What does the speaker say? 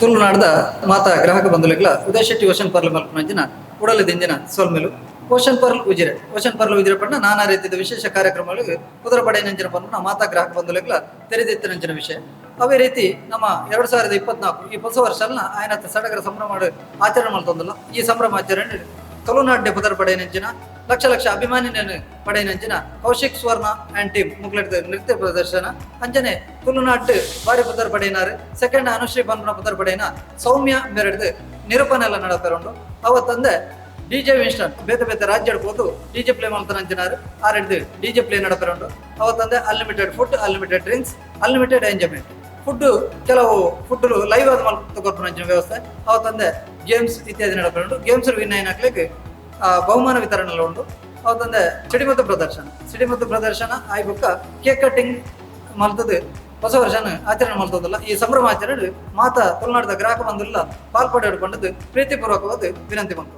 ತುಳುನಾಡದ ಮಾತಾ ಗ್ರಾಹಕ ಬಂದೊಲುಗ್ಲ ಉದಯ ಶೆಟ್ಟಿ ಓಶನ್ ಪರ್ಲ್ ಮಲ್ಪನಂಚಿನ ಉಡಲ ದಿಂಜಿನ ಸೋಲ್ಮೆಲು Ocean Pearl Ujire. Ocean Pearl Ujire ಪಂಡ ನಾನಾ ರೀತಿಯ ವಿಶೇಷ ಕಾರ್ಯಕ್ರಮಗಳಿಗೆ ಉದರ ನಂಜಿನ ಪನ್ನ ಮಾತಾ ಗ್ರಾಹಕ ಬಂಧುಲೆಗಳ ತೆರೆದಿತ್ತ ನಂಜಿನ ವಿಷಯ. ಅವೇ ರೀತಿ ನಮ್ಮ ಎರಡು ಸಾವಿರದ ಇಪ್ಪತ್ನಾಲ್ಕು ಈ ಹೊಸ ವರ್ಷನ ಆಯನ ಸಡಗರ ಸಂಭ್ರಮ ಆಚರಣೆ ಮಾಡ್ತಂದಲ್ಲ ಈ ಸಂಭ್ರಮ ಆಚರಣೆ ಆಚರಣೆ ಪದರ್ ಪಡೆಯನಂಚಿನ ಲಕ್ಷ ಲಕ್ಷ ಅಭಿಮಾನಿನ ಪಡೆಯನಂಚಿನ ಕೌಶಿಕ್ ಸ್ವರ್ಣ ಆ್ಯಂಡ್ ಟೀಮ್ ಮುಗ್ಲಡ್ದ ನೃತ್ಯ ಪ್ರದರ್ಶನ. ಅಂಚನೆ ತುಳುನಾಡ್ ಬಾರಿ ಪದರ್ ಪಡೆಯಿನಾರು. ಸೆಕೆಂಡ್ ಅನುಶ್ರೀ ಬಂಧನ ಪುದರ್ ಪಡೆಯಿನ ಸೌಮ್ಯ ಮೆರೆಡ್ದು ನಿರೂಪಣೆ ಎಲ್ಲ ನಡಪೆರುಂಡು. ಅವತ್ತಂದೆ ಡಿ ಜೆ ವಿನ್ಸ್ಟನ್ ಬೇತೆ ಬೇತೆ ರಾಜ್ಯ ಹೋದು ಡಿ ಜೆ ಪ್ಲೇ ಮಾಡ್ತಾನೆ ಅಂಚಿನಾರು. ರೆಡ್ದು ಡಿ ಜೆ ಪ್ಲೇ ನಡಪೆರುಂಡು. ಅವತ್ತಂದೆ unlimited food unlimited drinks unlimited enjoyment food ಕೆಲವು ಫುಡ್ ಲೈವ್ ಆದ ಮಲ್ಪ ಅಂಜನ ವ್ಯವಸ್ಥೆ. ಅವತ್ತಂದೆ ಗೇಮ್ಸ್ ಇತ್ಯಾದಿ ನಡಪೆರುಂಡು ಗೇಮ್ಸ್ ವಿನ್ ಹಾಕ್ಲಿಕ್ಕೆ ಬಹುಮಾನ ವಿತರಣೆ ಉಂಟು. ಅವತ್ತಂದೆ ಸಿಡಿಮದ್ದು ಪ್ರದರ್ಶನ ಸಿಡಿಮದ್ದು ಪ್ರದರ್ಶನ ಆಯ್ ಬುಕ್ಕ ಕೇಕ್ ಕಟ್ಟಿಂಗ್ ಮಲ್ತದ್ದು ಹೊಸ ವರ್ಷನ ಆಚರಣೆ ಮಾಡ್ತದಲ್ಲ ಈ ಸಂಭ್ರಮ ಆಚರಣೆ ಮಾತಾ ತುಳುನಾಡದ ಗ್ರಾಹಕ ಬಂದಿಲ್ಲ ಪಾಲ್ಪಡೆ ಹಿಡ್ಕೊಂಡದ್ದು ಪ್ರೀತಿಪೂರ್ವಕವಾದ ವಿನಂತಿ ಮಾಡ್ತಾರೆ